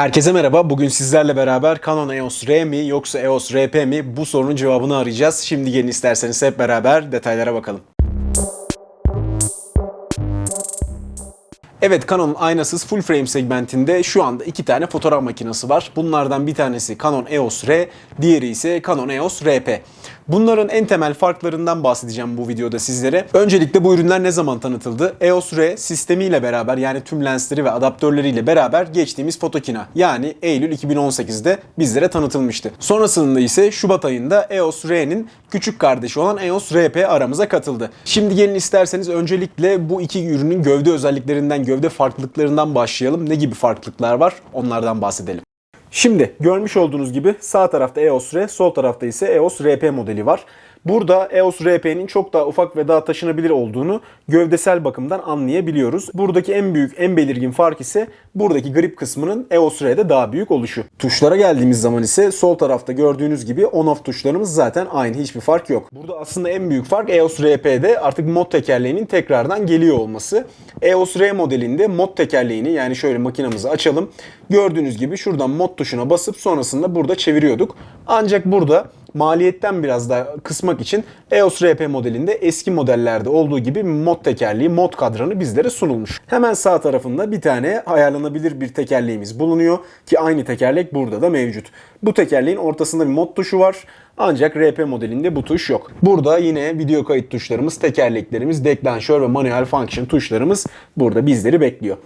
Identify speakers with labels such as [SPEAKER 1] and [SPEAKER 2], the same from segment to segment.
[SPEAKER 1] Herkese merhaba. Bugün sizlerle beraber Canon EOS R mi yoksa EOS RP mi bu sorunun cevabını arayacağız. Şimdi gelin isterseniz hep beraber detaylara bakalım. Evet Canon'un aynasız full frame segmentinde şu anda iki tane fotoğraf makinesi var. Bunlardan bir tanesi Canon EOS R, diğeri ise Canon EOS RP. Bunların en temel farklarından bahsedeceğim bu videoda sizlere. Öncelikle bu ürünler ne zaman tanıtıldı? EOS R sistemiyle beraber yani tüm lensleri ve adaptörleriyle beraber geçtiğimiz Photokina yani Eylül 2018'de bizlere tanıtılmıştı. Sonrasında ise Şubat ayında EOS R'nin küçük kardeşi olan EOS RP aramıza katıldı. Şimdi gelin isterseniz öncelikle bu iki ürünün gövde özelliklerinden, gövde farklılıklarından başlayalım. Ne gibi farklılıklar var? Onlardan bahsedelim. Şimdi görmüş olduğunuz gibi sağ tarafta EOS R, sol tarafta ise EOS RP modeli var. Burada EOS RP'nin çok daha ufak ve daha taşınabilir olduğunu gövdesel bakımdan anlayabiliyoruz. Buradaki en büyük, en belirgin fark ise buradaki grip kısmının EOS R'de daha büyük oluşu. Tuşlara geldiğimiz zaman ise sol tarafta gördüğünüz gibi on-off tuşlarımız zaten aynı. Hiçbir fark yok. Burada aslında en büyük fark EOS RP'de artık mod tekerleğinin tekrardan geliyor olması. EOS R modelinde mod tekerleğini yani şöyle makinamızı açalım. Gördüğünüz gibi şuradan mod tuşuna basıp sonrasında burada çeviriyorduk. Ancak burada maliyetten biraz daha kısmak için EOS RP modelinde eski modellerde olduğu gibi mod tekerleği, mod kadranı bizlere sunulmuş. Hemen sağ tarafında bir tane ayarlanabilir bir tekerleğimiz bulunuyor ki aynı tekerlek burada da mevcut. Bu tekerleğin ortasında bir mod tuşu var. Ancak RP modelinde bu tuş yok. Burada yine video kayıt tuşlarımız, tekerleklerimiz, deklanşör ve manuel function tuşlarımız burada bizleri bekliyor.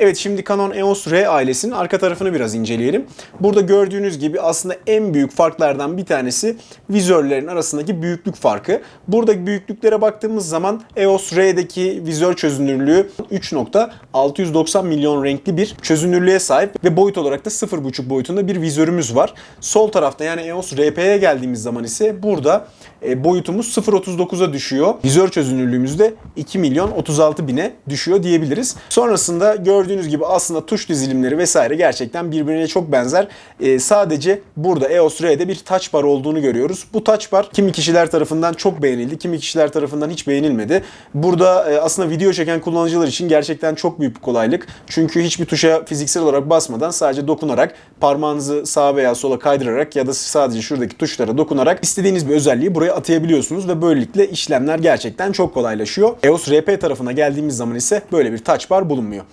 [SPEAKER 1] Evet şimdi Canon EOS R ailesinin arka tarafını biraz inceleyelim. Burada gördüğünüz gibi aslında en büyük farklardan bir tanesi vizörlerin arasındaki büyüklük farkı. Buradaki büyüklüklere baktığımız zaman EOS R'deki vizör çözünürlüğü 3.690 milyon renkli bir çözünürlüğe sahip ve boyut olarak da 0.5 boyutunda bir vizörümüz var. Sol tarafta yani EOS RP'ye geldiğimiz zaman ise burada e, boyutumuz 0.39'a düşüyor. Vizör çözünürlüğümüz de 2 milyon 36 bine düşüyor diyebiliriz. Sonrasında gördüğünüz gibi aslında tuş dizilimleri vesaire gerçekten birbirine çok benzer. E, sadece burada EOS R'de bir touch bar olduğunu görüyoruz. Bu touch bar kimi kişiler tarafından çok beğenildi, kimi kişiler tarafından hiç beğenilmedi. Burada e, aslında video çeken kullanıcılar için gerçekten çok büyük bir kolaylık. Çünkü hiçbir tuşa fiziksel olarak basmadan sadece dokunarak parmağınızı sağa veya sola kaydırarak ya da sadece şuradaki tuşlara dokunarak istediğiniz bir özelliği buraya atayabiliyorsunuz ve böylelikle işlemler gerçekten çok kolaylaşıyor. EOS RP tarafına geldiğimiz zaman ise böyle bir touch bar bulunmuyor.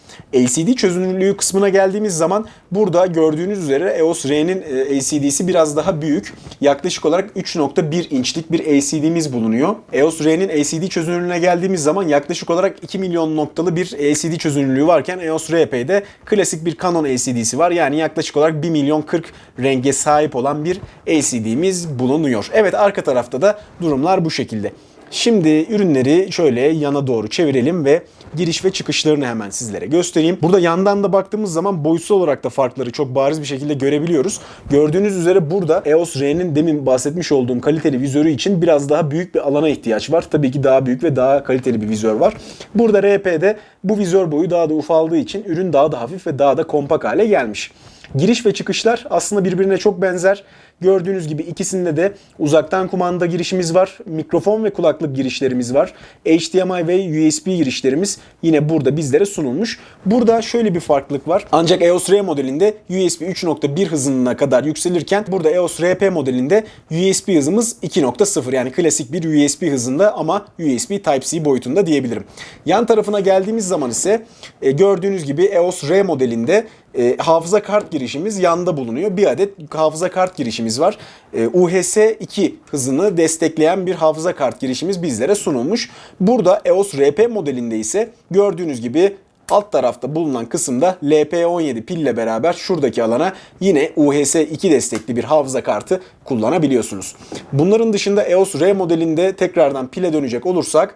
[SPEAKER 1] LCD çözünürlüğü kısmına geldiğimiz zaman burada gördüğünüz üzere EOS R'nin e, LCD'si biraz daha büyük. Yaklaşık olarak 3.1 inçlik bir LCD'miz bulunuyor. EOS R'nin LCD çözünürlüğüne geldiğimiz zaman yaklaşık olarak 2 milyon noktalı bir LCD çözünürlüğü varken EOS RP'de klasik bir Canon LCD'si var. Yani yaklaşık olarak 1 milyon 40 renge sahip olan bir LCD'miz bulunuyor. Evet arka tarafta da durumlar bu şekilde. Şimdi ürünleri şöyle yana doğru çevirelim ve giriş ve çıkışlarını hemen sizlere göstereyim. Burada yandan da baktığımız zaman boyutsal olarak da farkları çok bariz bir şekilde görebiliyoruz. Gördüğünüz üzere burada EOS R'nin demin bahsetmiş olduğum kaliteli vizörü için biraz daha büyük bir alana ihtiyaç var. Tabii ki daha büyük ve daha kaliteli bir vizör var. Burada RP'de bu vizör boyu daha da ufaldığı için ürün daha da hafif ve daha da kompak hale gelmiş. Giriş ve çıkışlar aslında birbirine çok benzer. Gördüğünüz gibi ikisinde de uzaktan kumanda girişimiz var. Mikrofon ve kulaklık girişlerimiz var. HDMI ve USB girişlerimiz yine burada bizlere sunulmuş. Burada şöyle bir farklılık var. Ancak EOS R modelinde USB 3.1 hızına kadar yükselirken burada EOS RP modelinde USB hızımız 2.0 yani klasik bir USB hızında ama USB Type-C boyutunda diyebilirim. Yan tarafına geldiğimiz zaman ise e, gördüğünüz gibi EOS R modelinde e, hafıza kart girişimiz yanda bulunuyor. Bir adet hafıza kart girişimiz var. E, UHS 2 hızını destekleyen bir hafıza kart girişimiz bizlere sunulmuş. Burada EOS RP modelinde ise gördüğünüz gibi alt tarafta bulunan kısımda LP17 pille beraber şuradaki alana yine UHS 2 destekli bir hafıza kartı kullanabiliyorsunuz. Bunların dışında EOS R modelinde tekrardan pile dönecek olursak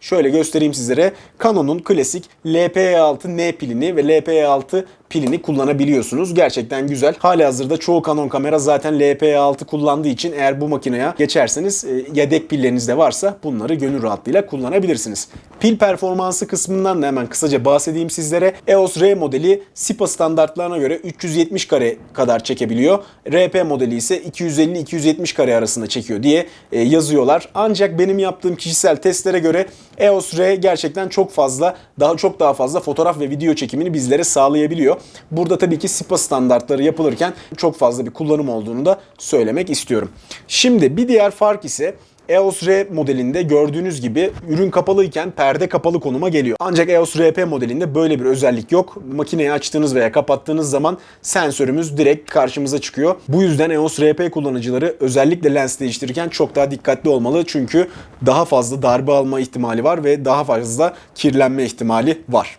[SPEAKER 1] Şöyle göstereyim sizlere. Canon'un klasik LPE6N pilini ve LPE6 pilini kullanabiliyorsunuz. Gerçekten güzel. Hali hazırda çoğu Canon kamera zaten LPE6 kullandığı için eğer bu makineye geçerseniz e, yedek pilleriniz de varsa bunları gönül rahatlığıyla kullanabilirsiniz. Pil performansı kısmından da hemen kısaca bahsedeyim sizlere. EOS R modeli SIPA standartlarına göre 370 kare kadar çekebiliyor. RP modeli ise 250-270 kare arasında çekiyor diye e, yazıyorlar. Ancak benim yaptığım kişisel testlere göre EOS R gerçekten çok fazla, daha çok daha fazla fotoğraf ve video çekimini bizlere sağlayabiliyor. Burada tabii ki SIPA standartları yapılırken çok fazla bir kullanım olduğunu da söylemek istiyorum. Şimdi bir diğer fark ise EOS R modelinde gördüğünüz gibi ürün kapalıyken perde kapalı konuma geliyor. Ancak EOS RP modelinde böyle bir özellik yok. Makineyi açtığınız veya kapattığınız zaman sensörümüz direkt karşımıza çıkıyor. Bu yüzden EOS RP kullanıcıları özellikle lens değiştirirken çok daha dikkatli olmalı. Çünkü daha fazla darbe alma ihtimali var ve daha fazla kirlenme ihtimali var.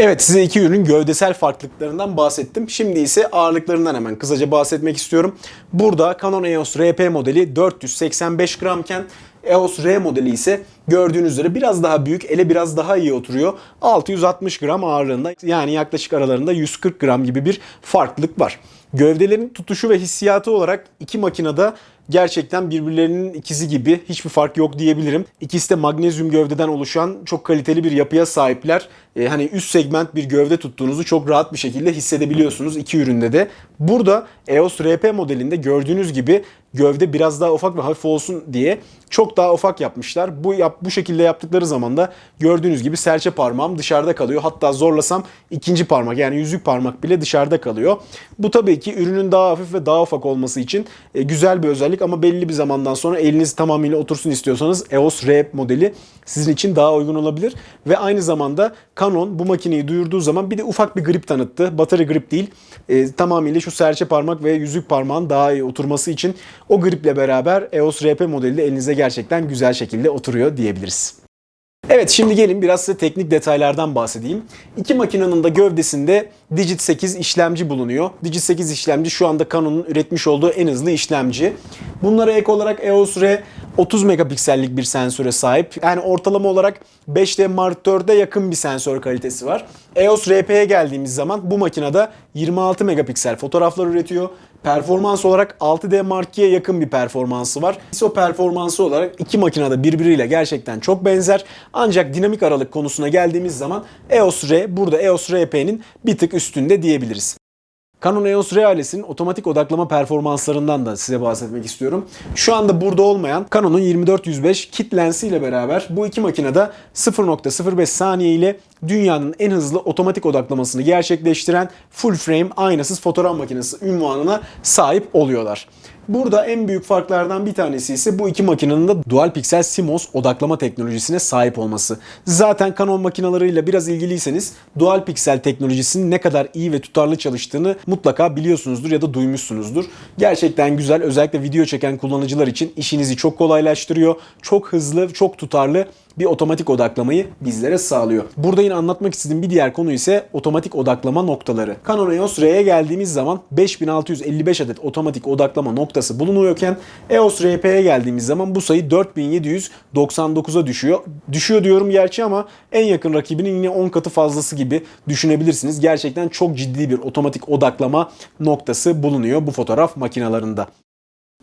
[SPEAKER 1] Evet size iki ürünün gövdesel farklılıklarından bahsettim. Şimdi ise ağırlıklarından hemen kısaca bahsetmek istiyorum. Burada Canon EOS RP modeli 485 gramken EOS R modeli ise gördüğünüz üzere biraz daha büyük, ele biraz daha iyi oturuyor. 660 gram ağırlığında yani yaklaşık aralarında 140 gram gibi bir farklılık var. Gövdelerin tutuşu ve hissiyatı olarak iki makinede gerçekten birbirlerinin ikizi gibi hiçbir fark yok diyebilirim. İkisi de magnezyum gövdeden oluşan çok kaliteli bir yapıya sahipler. Ee, hani üst segment bir gövde tuttuğunuzu çok rahat bir şekilde hissedebiliyorsunuz iki üründe de. Burada EOS RP modelinde gördüğünüz gibi gövde biraz daha ufak ve hafif olsun diye çok daha ufak yapmışlar. Bu yap, bu şekilde yaptıkları zaman da gördüğünüz gibi serçe parmağım dışarıda kalıyor. Hatta zorlasam ikinci parmak yani yüzük parmak bile dışarıda kalıyor. Bu tabii ki ürünün daha hafif ve daha ufak olması için e, güzel bir özellik ama belli bir zamandan sonra eliniz tamamıyla otursun istiyorsanız EOS R modeli sizin için daha uygun olabilir. Ve aynı zamanda Canon bu makineyi duyurduğu zaman bir de ufak bir grip tanıttı. Battery grip değil. E, tamamıyla şu serçe parmak ve yüzük parmağın daha iyi oturması için o griple beraber EOS RP modeli de elinize gerçekten güzel şekilde oturuyor diyebiliriz. Evet şimdi gelin biraz size teknik detaylardan bahsedeyim. İki makinenin de gövdesinde Digit 8 işlemci bulunuyor. Digit 8 işlemci şu anda Canon'un üretmiş olduğu en hızlı işlemci. Bunlara ek olarak EOS R 30 megapiksellik bir sensöre sahip. Yani ortalama olarak 5D Mark IV'de yakın bir sensör kalitesi var. EOS RP'ye geldiğimiz zaman bu makinede 26 megapiksel fotoğraflar üretiyor. Performans olarak 6D Mark II'ye yakın bir performansı var. ISO performansı olarak iki makinede birbiriyle gerçekten çok benzer. Ancak dinamik aralık konusuna geldiğimiz zaman EOS R burada EOS RP'nin bir tık üstünde diyebiliriz. Canon EOS R otomatik odaklama performanslarından da size bahsetmek istiyorum. Şu anda burada olmayan Canon'un 24-105 kit lensi ile beraber bu iki makinede 0.05 saniye ile dünyanın en hızlı otomatik odaklamasını gerçekleştiren full frame aynasız fotoğraf makinesi ünvanına sahip oluyorlar. Burada en büyük farklardan bir tanesi ise bu iki makinenin de dual piksel CMOS odaklama teknolojisine sahip olması. Zaten Canon makinalarıyla biraz ilgiliyseniz dual piksel teknolojisinin ne kadar iyi ve tutarlı çalıştığını mutlaka biliyorsunuzdur ya da duymuşsunuzdur. Gerçekten güzel özellikle video çeken kullanıcılar için işinizi çok kolaylaştırıyor. Çok hızlı, çok tutarlı bir otomatik odaklamayı bizlere sağlıyor. Burada yine anlatmak istediğim bir diğer konu ise otomatik odaklama noktaları. Canon EOS R'ye geldiğimiz zaman 5655 adet otomatik odaklama noktası bulunuyorken EOS RP'ye geldiğimiz zaman bu sayı 4799'a düşüyor. Düşüyor diyorum gerçi ama en yakın rakibinin yine 10 katı fazlası gibi düşünebilirsiniz. Gerçekten çok ciddi bir otomatik odaklama noktası bulunuyor bu fotoğraf makinalarında.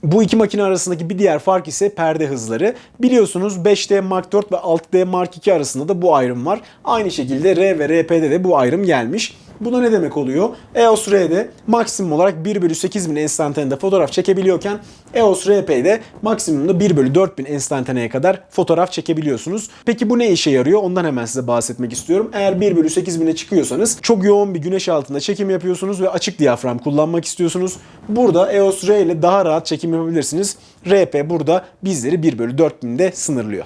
[SPEAKER 1] Bu iki makine arasındaki bir diğer fark ise perde hızları. Biliyorsunuz 5D Mark IV ve 6D Mark II arasında da bu ayrım var. Aynı şekilde R ve RP'de de bu ayrım gelmiş. Bu da ne demek oluyor? EOS R'de maksimum olarak 1 bölü 8000 enstantanede fotoğraf çekebiliyorken EOS RP'de maksimumda 1 bölü 4000 enstantaneye kadar fotoğraf çekebiliyorsunuz. Peki bu ne işe yarıyor? Ondan hemen size bahsetmek istiyorum. Eğer 1 bölü 8000'e çıkıyorsanız çok yoğun bir güneş altında çekim yapıyorsunuz ve açık diyafram kullanmak istiyorsunuz. Burada EOS R ile daha rahat çekim yapabilirsiniz. RP burada bizleri 1 bölü 4000'de sınırlıyor.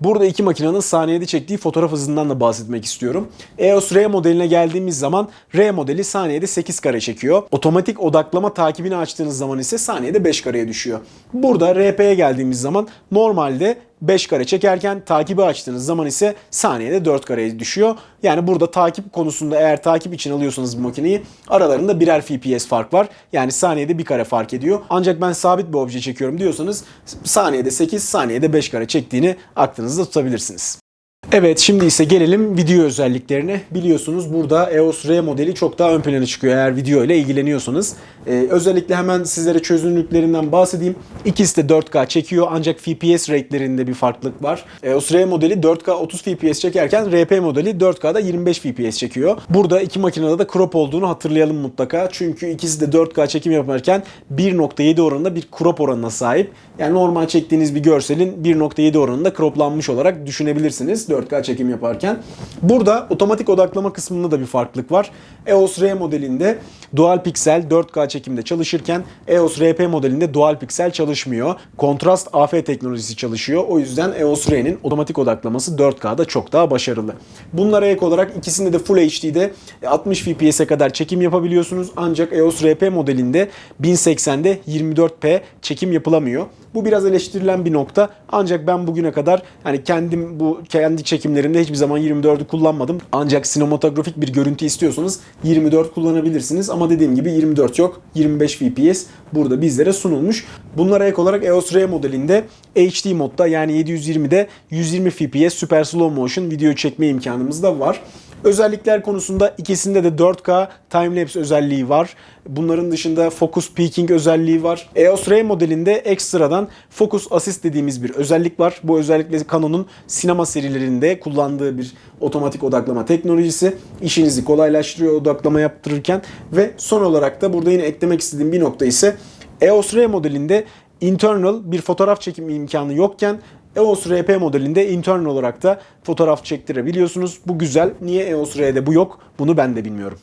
[SPEAKER 1] Burada iki makinenin saniyede çektiği fotoğraf hızından da bahsetmek istiyorum. EOS R modeline geldiğimiz zaman R modeli saniyede 8 kare çekiyor. Otomatik odaklama takibini açtığınız zaman ise saniyede 5 kareye düşüyor. Burada RP'ye geldiğimiz zaman normalde 5 kare çekerken takibi açtığınız zaman ise saniyede 4 kareye düşüyor. Yani burada takip konusunda eğer takip için alıyorsanız bu makineyi aralarında birer FPS fark var. Yani saniyede bir kare fark ediyor. Ancak ben sabit bir obje çekiyorum diyorsanız saniyede 8, saniyede 5 kare çektiğini aklınızda tutabilirsiniz. Evet şimdi ise gelelim video özelliklerine. Biliyorsunuz burada EOS R modeli çok daha ön plana çıkıyor eğer video ile ilgileniyorsanız. Ee, özellikle hemen sizlere çözünürlüklerinden bahsedeyim. İkisi de 4K çekiyor ancak FPS rate'lerinde bir farklılık var. EOS R modeli 4K 30 FPS çekerken RP modeli 4K'da 25 FPS çekiyor. Burada iki makinede de crop olduğunu hatırlayalım mutlaka. Çünkü ikisi de 4K çekim yaparken 1.7 oranında bir crop oranına sahip. Yani normal çektiğiniz bir görselin 1.7 oranında croplanmış olarak düşünebilirsiniz. 4K çekim yaparken. Burada otomatik odaklama kısmında da bir farklılık var. EOS R modelinde dual piksel 4K çekimde çalışırken EOS RP modelinde dual piksel çalışmıyor. Kontrast AF teknolojisi çalışıyor. O yüzden EOS R'nin otomatik odaklaması 4K'da çok daha başarılı. Bunlara ek olarak ikisinde de Full HD'de 60 FPS'e kadar çekim yapabiliyorsunuz. Ancak EOS RP modelinde 1080'de 24p çekim yapılamıyor. Bu biraz eleştirilen bir nokta. Ancak ben bugüne kadar hani kendim bu kendi çekimlerimde hiçbir zaman 24'ü kullanmadım. Ancak sinematografik bir görüntü istiyorsanız 24 kullanabilirsiniz. Ama dediğim gibi 24 yok. 25 FPS burada bizlere sunulmuş. Bunlara ek olarak EOS R modelinde HD modda yani 720'de 120 FPS Super Slow Motion video çekme imkanımız da var. Özellikler konusunda ikisinde de 4K timelapse özelliği var. Bunların dışında focus peaking özelliği var. EOS R modelinde ekstradan focus assist dediğimiz bir özellik var. Bu özellikle Canon'un sinema serilerinde kullandığı bir otomatik odaklama teknolojisi. İşinizi kolaylaştırıyor odaklama yaptırırken ve son olarak da burada yine eklemek istediğim bir nokta ise EOS R modelinde internal bir fotoğraf çekim imkanı yokken EOS RP modelinde internal olarak da fotoğraf çektirebiliyorsunuz. Bu güzel. Niye EOS R'de bu yok? Bunu ben de bilmiyorum.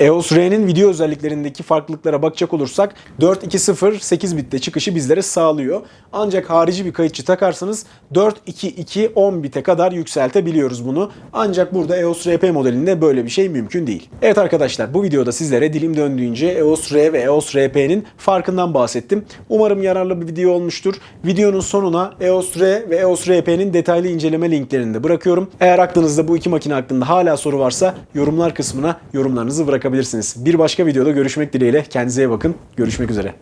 [SPEAKER 1] EOS R'nin video özelliklerindeki farklılıklara bakacak olursak 4.2.0 8 bitte çıkışı bizlere sağlıyor. Ancak harici bir kayıtçı takarsanız 4.2.2 10 bite kadar yükseltebiliyoruz bunu. Ancak burada EOS RP modelinde böyle bir şey mümkün değil. Evet arkadaşlar bu videoda sizlere dilim döndüğünce EOS R ve EOS RP'nin farkından bahsettim. Umarım yararlı bir video olmuştur. Videonun sonuna EOS R ve EOS RP'nin detaylı inceleme linklerini de bırakıyorum. Eğer aklınızda bu iki makine hakkında hala soru varsa yorumlar kısmına yorumlarınızı bırakabilirsiniz. Bir başka videoda görüşmek dileğiyle. Kendinize iyi bakın. Görüşmek üzere.